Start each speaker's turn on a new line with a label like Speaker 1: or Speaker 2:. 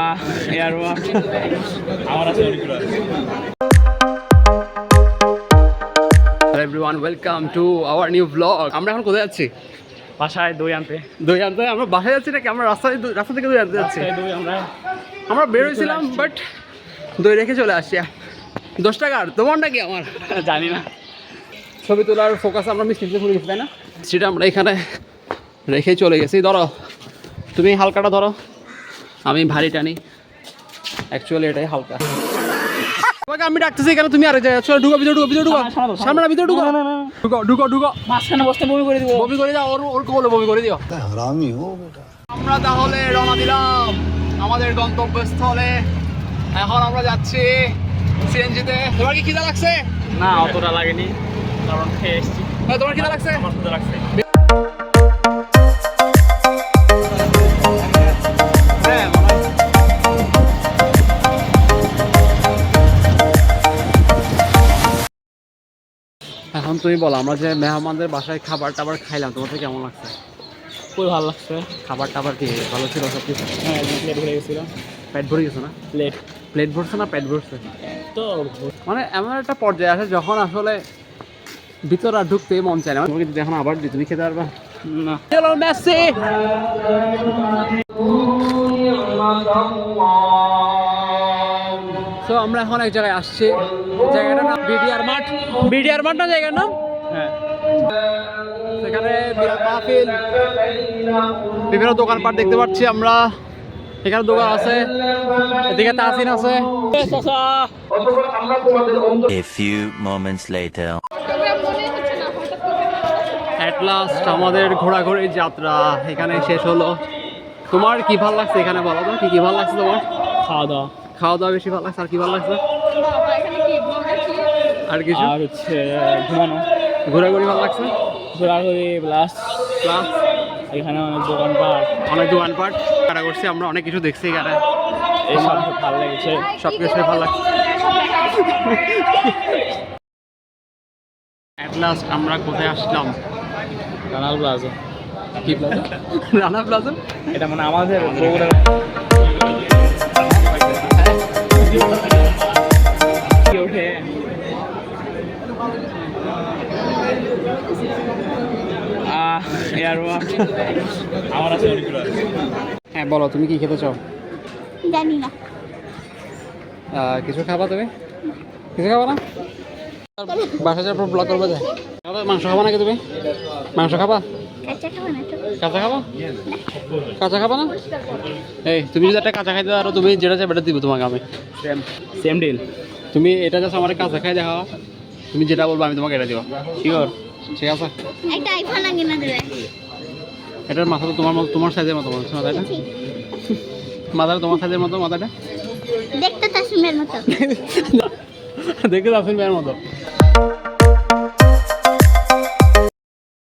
Speaker 1: আহ air আমার আছে অনেকগুলো
Speaker 2: everyone welcome to our new blog আমরা এখন কোথায় যাচ্ছি?
Speaker 1: বাসায় দই আনতে।
Speaker 2: দই আনতে? আমরা বাসায় যাচ্ছি নাকি? আমরা রাস্তায় রাস্তা থেকে দই আনতে যাচ্ছি।
Speaker 1: দই আমরা
Speaker 2: আমরা বাট দই রেখে চলে আসছি। দশ টাকার তোমার নাকি আমার?
Speaker 1: জানি না।
Speaker 2: ছবি তোলার ফোকাস আমরা ভুলে গেছি তাই না? সেটা আমরা এখানে রেখে চলে গেছি। ধরো তুমি হালকাটা ধরো। আমি ভারী টানি। অ্যাকচুয়ালি এটাই হালকা। তোমাকে আমি ডাকতেছি এখানে তুমি আরেক জায়গায় চলো ঢুকো ভিতরে ঢুকো ভিতরে ঢুকো।
Speaker 1: সামনে
Speaker 2: ভিতরে ঢুকো। ঢুকো ঢুকো ঢুকো।
Speaker 1: মাঝখানে বসতে বমি করে দিও
Speaker 2: বমি করে দাও ওর ওর বমি করে দিও।
Speaker 3: হারামি হো বেটা।
Speaker 2: আমরা তাহলে রওনা দিলাম আমাদের গন্তব্যস্থলে। এখন আমরা যাচ্ছি সিএনজিতে। তোমার কি খিদা লাগছে?
Speaker 1: না অতটা লাগেনি কারণ খেয়ে এসেছি।
Speaker 2: হ্যাঁ, তোমার খিদা লাগছে?
Speaker 1: আমার খিদা লাগছে।
Speaker 2: এখন তুমি বলো আমরা যে মেহমানদের বাসায় খাবার টাবার খাইলাম তোমার কেমন লাগছে?
Speaker 1: খুবই ভালো লাগছে।
Speaker 2: খাবার টাবার কি ভালো ছিল সব কিছু
Speaker 1: হ্যাঁ প্লেট ভরে গেছিল।
Speaker 2: পেট ভরে গেছে না?
Speaker 1: প্লেট
Speaker 2: প্লেট ভরছে না পেট ভরছে?
Speaker 1: তো
Speaker 2: মানে এমন একটা পর্যায়ে আসে যখন আসলে ভিতর আর ঢুকতে মন চায় না। তোমাকে এখন আবার তুমি খেতে পারবা?
Speaker 1: না।
Speaker 2: চলো মেসি! তো আমরা এখন এক জায়গায় আসছি। জায়গাটার নাম বিডিআর মাঠ। বিডিআর মাঠ না জায়গার নাম
Speaker 1: হ্যাঁ।
Speaker 2: সেখানে মাহফিল। বিভিন্ন দোকানপাট দেখতে পাচ্ছি আমরা। এখানে দোকান আছে। এদিকে তাসিন আছে।
Speaker 4: A few moments later.
Speaker 2: At last আমাদের ঘোরাঘুরি যাত্রা এখানে শেষ হলো। তোমার কি ভালো লাগছে এখানে বলো তো? কি কি ভালো লাগছে তোমার?
Speaker 1: খাওয়া দাওয়া।
Speaker 2: খাওয়া দাওয়া বেশি ভালো লাগছে আর কি ভালো লাগছে? আর কিছু?
Speaker 1: আর হচ্ছে ঘুমানো।
Speaker 2: ঘোরাঘুরি ভালো লাগছে?
Speaker 1: ঘোরাঘুরি প্লাস
Speaker 2: প্লাস
Speaker 1: এখানে অনেক দোকানপাট।
Speaker 2: অনেক দোকানপাট। কাটা করছি? আমরা অনেক কিছু দেখছি এখানে।
Speaker 1: এইসব ভালো লেগেছে।
Speaker 2: সব কিছুই ভালো লাগছে। অ্যাট লাস্ট আমরা কোথায় আসলাম?
Speaker 1: Canal plaza.
Speaker 2: কি প্লাজা? রানা প্লাজা?
Speaker 1: এটা মানে আমাদের প্রোগ্রাম আমার আছে
Speaker 2: হ্যাঁ বলো তুমি কি খেতে চাও?
Speaker 5: জানি না।
Speaker 2: কিছু খাবা তুমি? কিছু খাবা না? বাসা যাওয়ার পর ব্লগ করবে যে? মাংস খাবা নাকি তুমি? মাংস খাবা?
Speaker 5: কাঁচা খাব না তো?
Speaker 2: কাঁচা খাবা? না? এই তুমি যদি একটা কাঁচা খাইতে পারো তুমি যেটা চাই এটা দিব তোমাকে আমি।
Speaker 1: সেম সেম ডিল
Speaker 2: তুমি এটা জাস্ট আমার কাঁচা খাই দেখাও। তুমি যেটা বলব আমি তোমাকে এটা দিব।
Speaker 1: শিওর
Speaker 2: ঠিক আছে?
Speaker 5: একটা আইফোন আগে না দেবে?
Speaker 2: এটার মাথা তো তোমার মতো তোমার সাইজের মতো বলছো মাথাটা? মাথাটা তোমার সাইজের মতো মাথাটা?
Speaker 5: দেখতে তাসিমের মতো।
Speaker 2: দেখতে তাসিমের মতো।